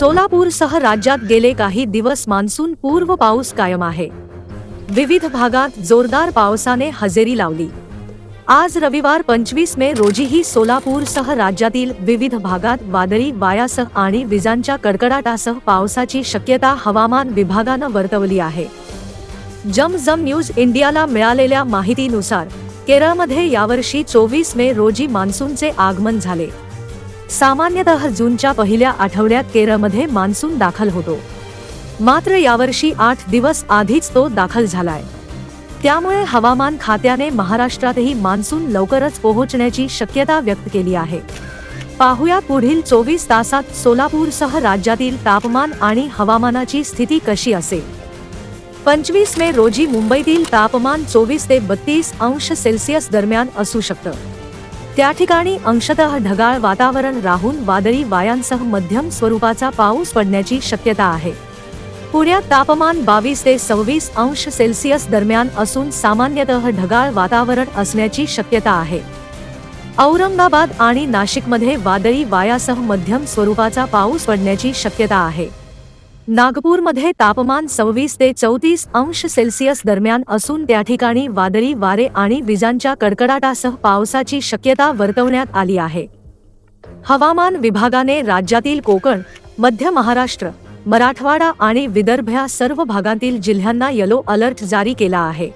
सोलापूरसह राज्यात गेले काही दिवस मान्सून पूर्व पाऊस कायम आहे. विविध भागात जोरदार पावसाने हजेरी लावली. आज रविवार पंचवीस मे रोजीही सोलापूरसह राज्यातील विविध भागात वादळी वायासह आणि विजांच्या कडकडाटासह पावसाची शक्यता हवामान विभागानं वर्तवली आहे. जमजम न्यूज इंडियाला मिळालेल्या माहितीनुसार केरळमध्ये यावर्षी चोवीस मे रोजी मान्सूनचे आगमन झाले. सामान्यतः जूनच्या पहिल्या आठवड्यात केरळमध्ये मान्सून दाखल होतो. मात्र यावर्षी आठ दिवस आधीच तो दाखल झालाय. त्यामुळे हवामान खात्याने महाराष्ट्रातही मान्सून लवकरच पोहोचण्याची शक्यता व्यक्त केली आहे. पाहुया पुढील चोवीस तासात सोलापूरसह राज्यातील तापमान आणि हवामानाची स्थिती कशी असेल? पंचवीस मे रोजी मुंबईतील तापमान चोवीस ते बत्तीस अंश सेल्सिअस दरम्यान असू शकतं. त्या ठिकाणी अंशतः ढगाळ वातावरण राहून वादळी वायांसह मध्यम स्वरूपाचा पाऊस पडण्याची शक्यता आहे. पुण्यात तापमान बावीस ते सव्वीस अंश सेल्सिअस दरम्यान असून सामान्यतः ढगाळ वातावरण असण्याची शक्यता आहे. औरंगाबाद आणि नाशिकमध्ये वादळी वायासह मध्यम स्वरूपाचा पाऊस पडण्याची शक्यता आहे. नागपूरमध्ये तापमान सव्वीस ते चौतीस अंश सेल्सिअस दरम्यान असून त्या ठिकाणी वादळी वारे आणि विजांच्या कडकडाटासह पावसाची शक्यता वर्तवण्यात आली आहे. हवामान विभागाने राज्यातील कोकण मध्य महाराष्ट्र मराठवाडा आणि विदर्भ या सर्व भागातील जिल्ह्यांना येलो अलर्ट जारी केला आहे.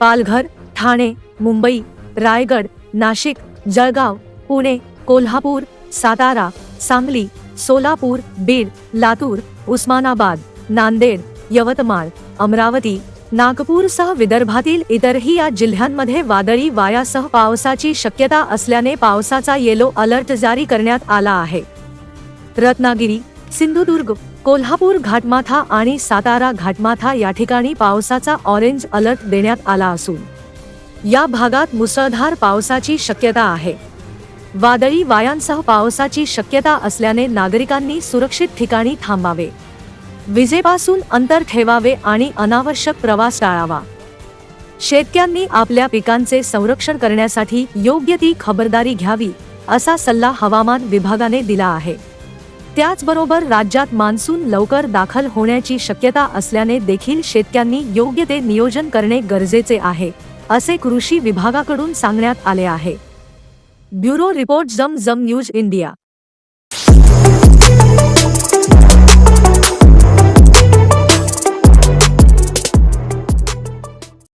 पालघर ठाणे मुंबई रायगड नाशिक जळगाव पुणे कोल्हापूर सातारा सांगली सोलापूर बीड लातूर उस्मानाबाद नांदेड यवतमाळ अमरावती नागपूरसह विदर्भातील इतरही या जिल्ह्यांमध्ये वादळी वायासह पावसाची शक्यता असल्याने पावसाचा येलो अलर्ट जारी करण्यात आला आहे. रत्नागिरी सिंधुदुर्ग कोल्हापूर घाटमाथा आणि सातारा घाटमाथा या ठिकाणी पावसाचा ऑरेंज अलर्ट देण्यात आला असून या भागात मुसळधार पावसाची शक्यता आहे. वादळी वायांसह पावसाची शक्यता असल्याने नागरिकांनी सुरक्षित ठिकाणी थांबावे. विजेपासून अंतर ठेवावे आणि अनावश्यक प्रवास टाळावा. शेतकऱ्यांनी आपल्या पिकांचे संरक्षण करण्यासाठी योग्य ती खबरदारी घ्यावी असा सल्ला हवामान विभागाने दिला आहे. त्याचबरोबर राज्यात मान्सून लवकर दाखल होण्याची शक्यता असल्याने देखील शेतकऱ्यांनी योग्य ते नियोजन करणे गरजेचे आहे असे कृषी विभागाकडून सांगण्यात आले आहे. ब्युरो रिपोर्ट जम जम न्यूज इंडिया.